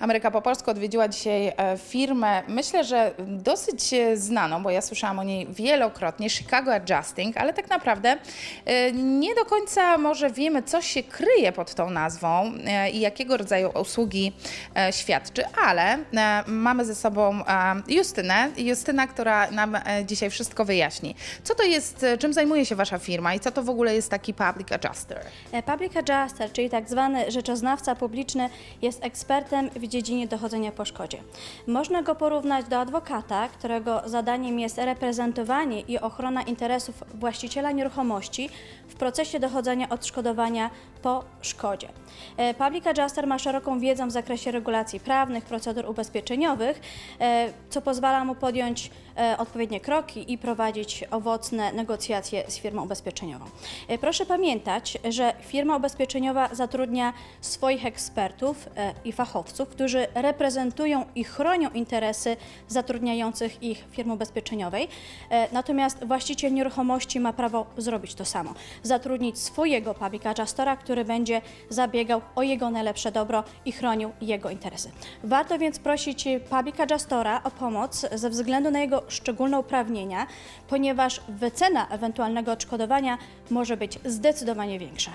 Ameryka po polsku odwiedziła dzisiaj e, firmę, myślę, że dosyć e, znaną, bo ja słyszałam o niej wielokrotnie, Chicago Adjusting, ale tak naprawdę e, nie do końca może wiemy, co się kryje pod tą nazwą i jakiego rodzaju usługi świadczy, ale mamy ze sobą Justynę, Justyna, która nam dzisiaj wszystko wyjaśni. Co to jest, czym zajmuje się Wasza firma i co to w ogóle jest taki public adjuster? Public Adjuster, czyli tak zwany rzeczoznawca publiczny, jest ekspertem w dziedzinie dochodzenia po szkodzie. Można go porównać do adwokata, którego zadaniem jest reprezentowanie i ochrona interesów właściciela nieruchomości w procesie dochodzenia odszkodowania po szkodzie. E, Public Adjuster ma szeroką wiedzę w zakresie regulacji prawnych, procedur ubezpieczeniowych, e, co pozwala mu podjąć e, odpowiednie kroki i prowadzić owocne negocjacje z firmą ubezpieczeniową. Proszę pamiętać, że firma ubezpieczeniowa zatrudnia swoich ekspertów i fachowców, którzy reprezentują i chronią interesy zatrudniających ich firmy ubezpieczeniowej. Natomiast właściciel nieruchomości ma prawo zrobić to samo. Zatrudnić swojego public adjustora, który będzie zabiegał o jego najlepsze dobro i chronił jego interesy. Warto więc prosić public adjustora o pomoc ze względu na jego szczególne uprawnienia, ponieważ wycena ewentualnego odszkodowania może być zdecydowanie większa.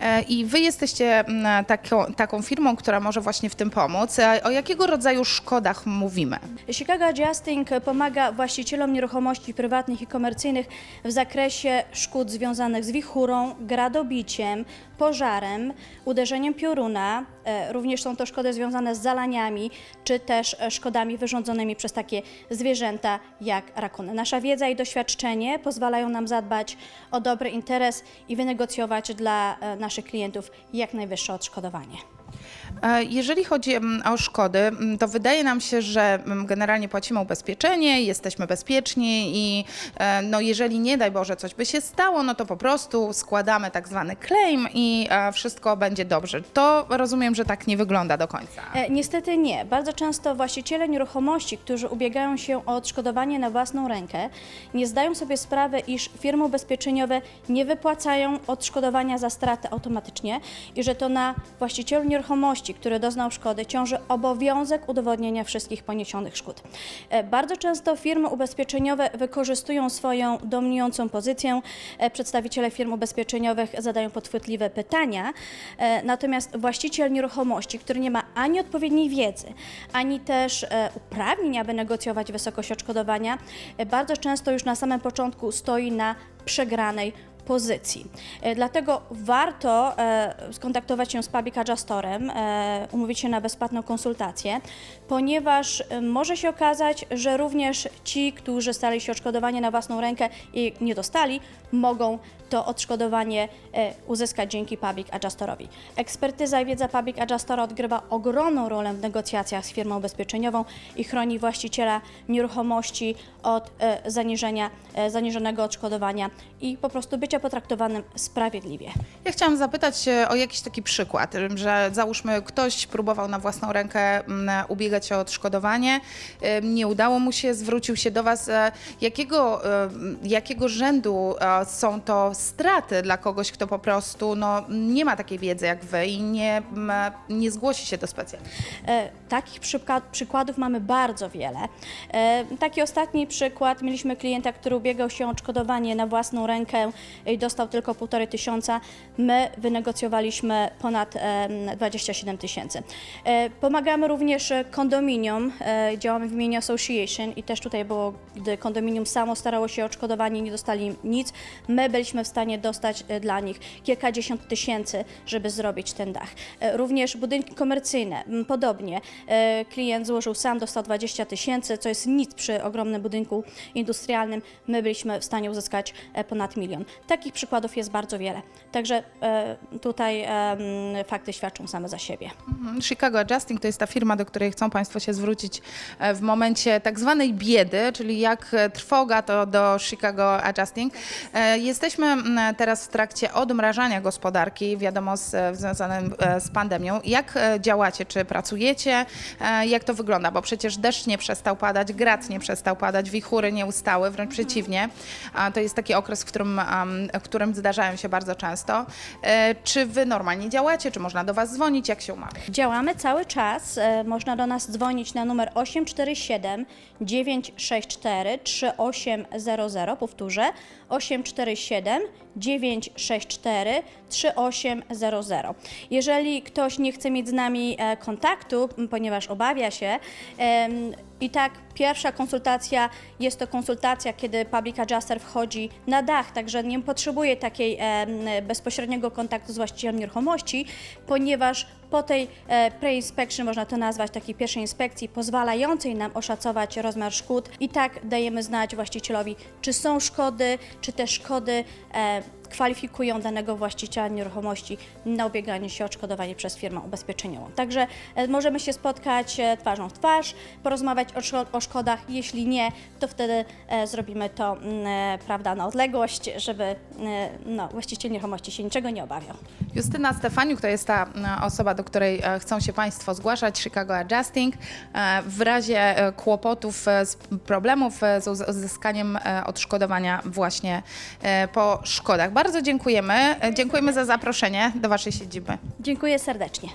E, I wy jesteście mm, taką, taką firmą, która może właśnie w tym pomóc. E, O jakiego rodzaju szkodach mówimy? Chicago Adjusting pomaga właścicielom nieruchomości prywatnych i komercyjnych w zakresie szkód związanych z wichurą, gradobiciem, pożarem, uderzeniem pioruna. E, Również są to szkody związane z zalaniami, czy też szkodami wyrządzonymi przez takie zwierzęta jak rakuny. Nasza wiedza i doświadczenie pozwalają nam zadbać o dobry interes i wynegocjować dla e, naszych klientów jak najwyższe odszkodowanie. E, Jeżeli chodzi mm, o szkody, mm, to wydaje nam się, że mm, generalnie płacimy ubezpieczenie, jesteśmy bezpieczni i e, no, jeżeli nie daj Boże coś by się stało, no to po prostu składamy tak zwany claim i e, wszystko będzie dobrze. To rozumiem, że tak nie wygląda do końca. Niestety nie. Bardzo często właściciele nieruchomości, którzy ubiegają się o odszkodowanie na własną rękę, nie zdają sobie sprawy, iż firmy ubezpieczeniowe nie wypłacają odszkodowania za straty automatycznie i że to na właścicielu nieruchomości, który doznał szkody, ciąży obowiązek udowodnienia wszystkich poniesionych szkód. E, Bardzo często firmy ubezpieczeniowe wykorzystują swoją dominującą pozycję. E, Przedstawiciele firm ubezpieczeniowych zadają podchwytliwe pytania, e, natomiast właściciel nieruchomości, który nie ma ani odpowiedniej wiedzy, ani też uprawnień, aby negocjować wysokość odszkodowania, bardzo często już na samym początku stoi na przegranej pozycji. E, Dlatego warto e, skontaktować się z Public Adjustorem, e, umówić się na bezpłatną konsultację, ponieważ może się okazać, że również ci, którzy stali się odszkodowanie na własną rękę i nie dostali, mogą to odszkodowanie uzyskać dzięki Public Adjustorowi. Ekspertyza i wiedza Public Adjustora odgrywa ogromną rolę w negocjacjach z firmą ubezpieczeniową i chroni właściciela nieruchomości od zaniżenia, zaniżonego odszkodowania i po prostu bycia potraktowanym sprawiedliwie. Ja chciałam zapytać e, o jakiś taki przykład, że załóżmy ktoś próbował na własną rękę ubiegać się o odszkodowanie, nie udało mu się, zwrócił się do Was. E, Jakiego, e, jakiego rzędu są to straty dla kogoś, kto po prostu no, nie ma takiej wiedzy jak Wy i nie, nie zgłosi się do specjalistów? E, Takich przykład, przykładów mamy bardzo wiele. Taki ostatni przykład, mieliśmy klienta, który ubiegał się o odszkodowanie na własną rękę dostał tylko półtorej tysiąca. My wynegocjowaliśmy ponad em, 27 tysięcy. E, Pomagamy również kondominium, e, działamy w imieniu Association i też tutaj było, gdy kondominium samo starało się o odszkodowanie, nie dostali nic, my byliśmy w stanie dostać e, dla nich kilkadziesiąt tysięcy, żeby zrobić ten dach. Również budynki komercyjne, podobnie. Klient złożył sam, dostał 20 tysięcy, co jest nic przy ogromnym budynku industrialnym. My byliśmy w stanie uzyskać ponad milion. Takich przykładów jest bardzo wiele. Także e, tutaj fakty świadczą same za siebie. Mhm. Chicago Adjusting to jest ta firma, do której chcą Państwo się zwrócić e, w momencie tak zwanej biedy, czyli jak trwoga to do Chicago Adjusting. E, Jesteśmy teraz w trakcie odmrażania gospodarki, wiadomo, z, związanym z pandemią. Jak działacie? Czy pracujecie? Jak to wygląda? Bo przecież deszcz nie przestał padać, grad nie przestał padać, wichury nie ustały, wręcz przeciwnie. To jest taki okres, w którym którym zdarzają się bardzo często. E, Czy wy normalnie działacie, czy można do was dzwonić, jak się umawia? Działamy cały czas. E, Można do nas dzwonić na numer 847 964 3800. Powtórzę 847 964 3800. Jeżeli ktoś nie chce mieć z nami e, kontaktu, ponieważ obawia się, i tak pierwsza konsultacja jest to konsultacja, kiedy public adjuster wchodzi na dach, także nie potrzebuje takiej em, bezpośredniego kontaktu z właścicielem nieruchomości, ponieważ po tej e, pre-inspection, można to nazwać takiej pierwszej inspekcji, pozwalającej nam oszacować rozmiar szkód i tak dajemy znać właścicielowi, czy są szkody, czy te szkody e, kwalifikują danego właściciela nieruchomości na ubieganie się o odszkodowanie przez firmę ubezpieczeniową. Także e, możemy się spotkać e, twarzą w twarz, porozmawiać o, szko- o szkodach. Jeśli nie, to wtedy e, zrobimy to mm, prawda, na odległość, żeby no, właściciel nieruchomości się niczego nie obawiał. Justyna Stefaniuk to jest ta osoba, do której chcą się Państwo zgłaszać, Chicago Adjusting. W razie kłopotów, problemów z uz- uzyskaniem odszkodowania właśnie po szkodach. Bardzo dziękujemy. E, Dziękujemy za zaproszenie do Waszej siedziby. Dziękuję serdecznie.